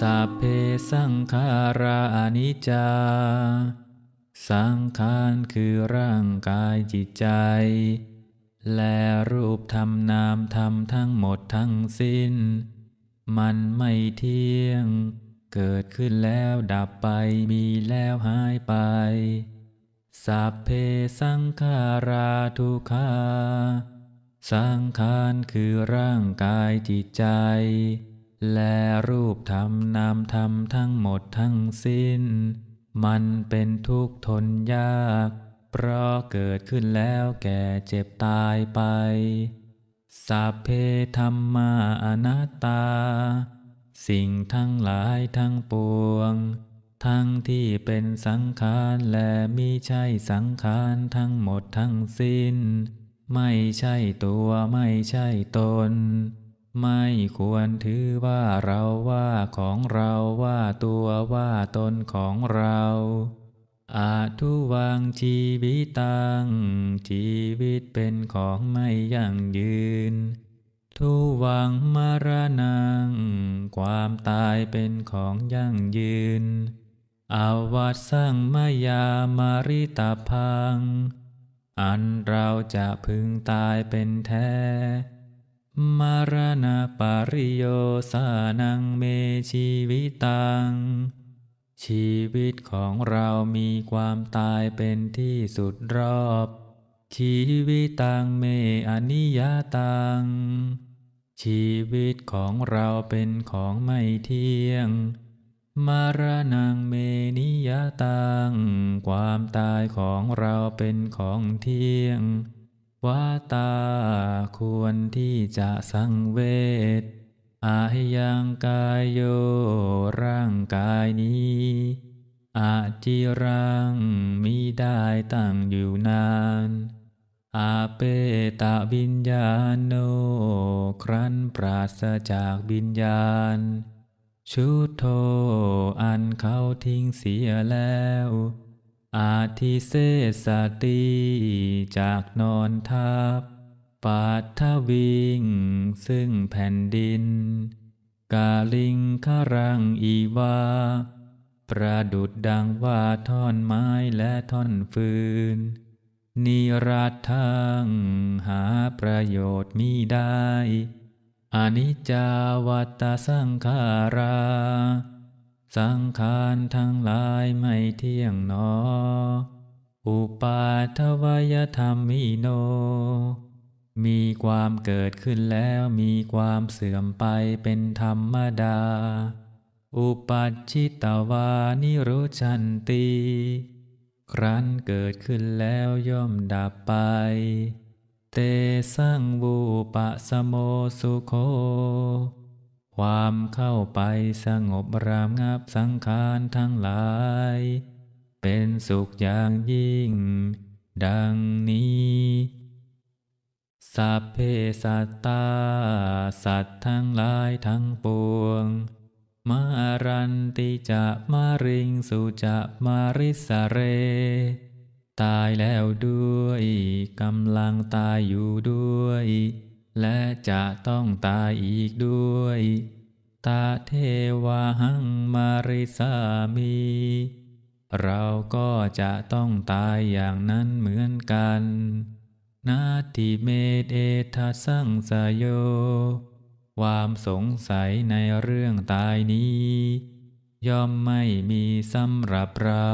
สัพเพสังขาราอนิจจา สังขารคือร่างกายจิตใจ และรูปธรรมนามธรรมทั้งหมดทั้งสิ้น มันไม่เที่ยง เกิดขึ้นแล้วดับไปมีแล้วหายไป สัพเพสังขาราทุกขาสังขารคือร่างกายจิตใจ และรูปธรรมนามธรรมทั้งหมดทั้งสิ้น มันเป็นทุกข์ทนยาก เพราะเกิดขึ้นแล้วแก่เจ็บตายไป สัพเพธรรมาอนัตตา สิ่งทั้งหลายทั้งปวง ทั้งที่เป็นสังขารและมิใช่สังขารทั้งหมดทั้งสิ้น ไม่ใช่ตัวไม่ใช่ตน ไม่ควรถือว่าเราว่าของเราว่าตัวว่าตนของเราอาทุวังชีวิตัง ชีวิตเป็นของไม่ยั่งยืน ทุวังมรณัง ความตายเป็นของยั่งยืน อาวัตสังมายามาริตาพัง อันเราจะพึงตายเป็นแท้ มารณาปาริโยสานังเมชีวิตัง ชีวิตของเรามีความตายเป็นที่สุดรอบ ชีวิตตังเมอนิยตัง ชีวิตของเราเป็นของไม่เที่ยง มารณงเมนิยตัง ความตายของเราเป็นของเที่ยง วาตาควรที่จะสังเวชอายังกายโยร่างกายนี้อาจิรังมิได้ตั้งอยู่นาน อาเปตะวิญญาโน ครั้นปราศจากวิญญาณ ชุดโทอันเขาทิ้งเสียแล้ว อาทิเสสติจากนอนทับปาทวิงซึ่งแผ่นดิน กาลิงครังอีวา ประดุดดังว่าท่อนไม้และท่อนฟืน นิรัตทังหาประโยชน์มิได้ อนิจจาวัตตสังขารา สังขารทั้งหลายไม่เที่ยงหนอ อุปาทวยธรรมิโน มีความเกิดขึ้นแล้วมีความเสื่อมไปเป็นธรรมดา อุปัชชิตวานิโรชันติครั้นเกิดขึ้นแล้วย่อมดับไป เตสังวูปะสโมสุโค ความเข้าไปสงบรามงับสังขารทั้งหลาย เป็นสุขอย่างยิ่ง ดังนี้สัพเพสัตตา สัตว์ทั้งหลายทั้งปวง มารันติจะมาริงสุจะมาริสเร ตายแล้วด้วยกำลังตายอยู่ด้วย และจะต้องตายอีกด้วย ตาเทวาหังมาริสามี เราก็จะต้องตายอย่างนั้นเหมือนกัน นาทิเมเอทัสสังสยโย ความสงสัยในเรื่องตายนี้ ย่อมไม่มีสำหรับเรา